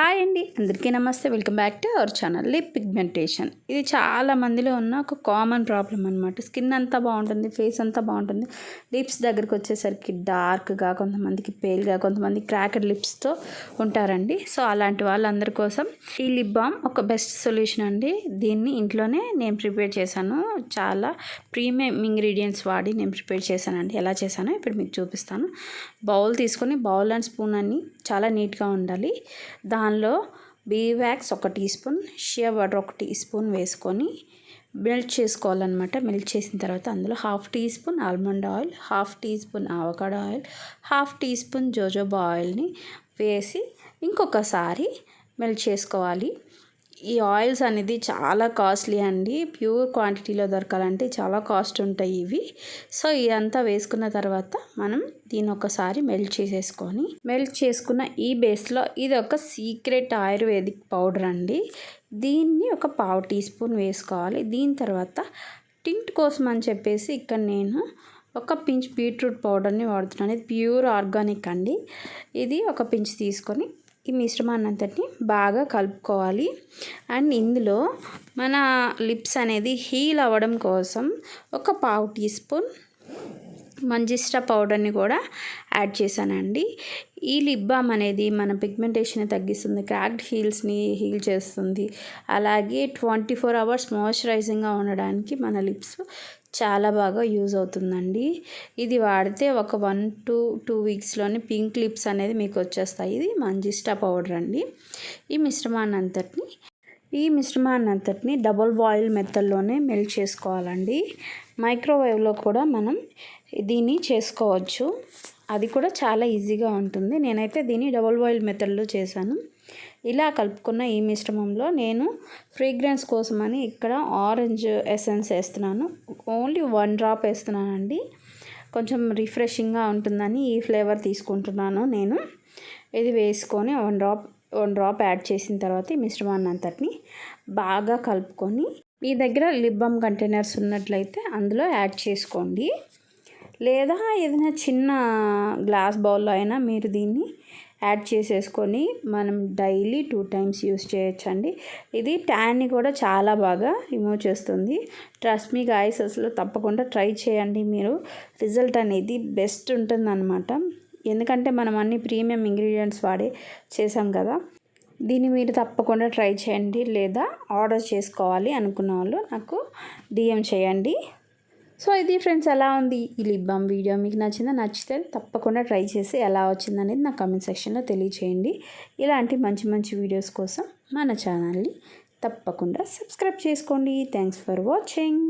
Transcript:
Hi అండి. అందరికీ నమస్తే. Welcome back to our channel lip pigmentation. ఇది చాలా మందిలో ఉన్న ఒక కామన్ ప్రాబ్లం అనమాట స్కిన్ అంతా బాగుంటుంది ఫేస్ అంతా బాగుంటుంది. లిప్స్ దగ్గరికి వచ్చేసరికి డార్క్గా కొంతమందికి పేల్గా కొంతమంది క్రాకెడ్ లిప్స్తో ఉంటారండి. సో అలాంటి వాళ్ళందరి కోసం ఈ లిప్ బామ్ ఒక బెస్ట్ సొల్యూషన్ అండి. దీన్ని ఇంట్లోనే నేను ప్రిపేర్ చేశాను. చాలా ప్రీమియం ఇంగ్రీడియంట్స్ వాడి నేను ప్రిపేర్ చేశానండి. ఎలా చేశానో ఇప్పుడు మీకు చూపిస్తాను. బౌల్ తీసుకొని బౌల్ అండ్ స్పూన్ అన్ని చాలా నీట్గా ఉండాలి. దానిలో బీ వ్యాక్స్ ఒక టీ స్పూన్ షియా వాటర్ ఒక టీ స్పూన్ వేసుకొని మెల్ట్ చేసుకోవాలన్నమాట. మెల్ట్ చేసిన తర్వాత అందులో half teaspoon almond oil half teaspoon avocado oil half teaspoon jojoba ఆయిల్ని వేసి ఇంకొకసారి మెల్ట్ చేసుకోవాలి. ఈ ఆయిల్స్ అనేది చాలా కాస్ట్లీ అండి. ప్యూర్ క్వాంటిటీలో దొరకాలంటే చాలా కాస్ట్ ఉంటాయి ఇవి. సో ఇదంతా వేసుకున్న తర్వాత మనం దీని ఒకసారి మెల్ట్ చేసేసుకొని మెల్ట్ చేసుకున్న ఈ బేస్లో ఇది ఒక సీక్రెట్ ఆయుర్వేదిక్ పౌడర్ అండి. దీన్ని ఒక పావు టీ స్పూన్ వేసుకోవాలి. దీని తర్వాత టింట్ కోసం అని చెప్పేసి ఇక్కడ నేను ఒక పించ్ బీట్రూట్ పౌడర్ని వాడుతున్నాను. ఇది ప్యూర్ ఆర్గానిక్ అండి. ఇది ఒక పించ్ తీసుకొని ఈ మిశ్రమాన్ని అంతటిని బాగా కలుపుకోవాలి. అండ్ ఇందులో మన లిప్స్ అనేది హీల్ అవ్వడం కోసం ఒక పావు టీ స్పూన్ మంజిస్టా పౌడర్ని కూడా యాడ్ చేశానండి. ఈ లిప్ బామ్ అనేది మన పిగ్మెంటేషన్ తగ్గిస్తుంది క్రాక్డ్ హీల్స్ని హీల్ చేస్తుంది. అలాగే ట్వంటీ ఫోర్ అవర్స్ మాయిశ్చరైజింగ్గా ఉండడానికి మన లిప్స్ చాలా బాగా యూజ్ అవుతుందండి. ఇది వాడితే ఒక వన్ టు టూ వీక్స్లోనే పింక్ లిప్స్ అనేది మీకు వచ్చేస్తాయి. ఇది మంజిస్టా పౌడర్ అండి. ఈ మిశ్రమాన్ని అంతటిని ఈ మిశ్రమాన్ని అంతటిని డబుల్ బాయిల్ మెత్తల్లోనే మెల్ట్ చేసుకోవాలండి. మైక్రోవేవ్లో కూడా మనం దీన్ని చేసుకోవచ్చు. అది కూడా చాలా ఈజీగా ఉంటుంది. నేనైతే దీన్ని డబుల్ బాయిల్ మెథడ్లో చేశాను. ఇలా కలుపుకున్న ఈ మిశ్రమంలో నేను ఫ్రేగ్రెన్స్ కోసమని ఇక్కడ ఆరెంజ్ ఎసెన్స్ వేస్తున్నాను. ఓన్లీ వన్ డ్రాప్ వేస్తున్నానండి. కొంచెం రిఫ్రెషింగ్గా ఉంటుందని ఈ ఫ్లేవర్ తీసుకుంటున్నాను నేను. ఇది వేసుకొని one drop one drop add చేసిన తర్వాత ఈ మిశ్రమాన్ని అంతటిని బాగా కలుపుకొని మీ దగ్గర లిప్ బామ్ కంటైనర్స్ ఉన్నట్లయితే అందులో యాడ్ చేసుకోండి. లేదా ఏదైనా చిన్న గ్లాస్ బౌల్లో అయినా మీరు దీన్ని యాడ్ చేసేసుకొని మనం డైలీ టూ టైమ్స్ యూస్ చేయొచ్చండి. ఇది ట్యాన్ని కూడా చాలా బాగా రిమూవ్ చేస్తుంది. ట్రస్ట్ మీ గాయస్ అసలు తప్పకుండా ట్రై చేయండి. మీరు రిజల్ట్ అనేది బెస్ట్ ఉంటుందన్నమాట. ఎందుకంటే మనం అన్ని ప్రీమియం ఇంగ్రీడియంట్స్ వాడి చేసాం కదా. దీన్ని మీరు తప్పకుండా ట్రై చేయండి లేదా ఆర్డర్ చేసుకోవాలి అనుకున్న వాళ్ళు నాకు డిఎం చేయండి. సో ఇది ఫ్రెండ్స్ ఎలా ఉంది ఈ లిప్ బామ్ వీడియో? మీకు నచ్చిందా? నచ్చితే తప్పకుండా ట్రై చేసి ఎలా వచ్చిందనేది నా కామెంట్ సెక్షన్లో తెలియచేయండి. ఇలాంటి మంచి మంచి వీడియోస్ కోసం మన ఛానల్ని తప్పకుండా సబ్స్క్రైబ్ చేసుకోండి. Thanks for watching.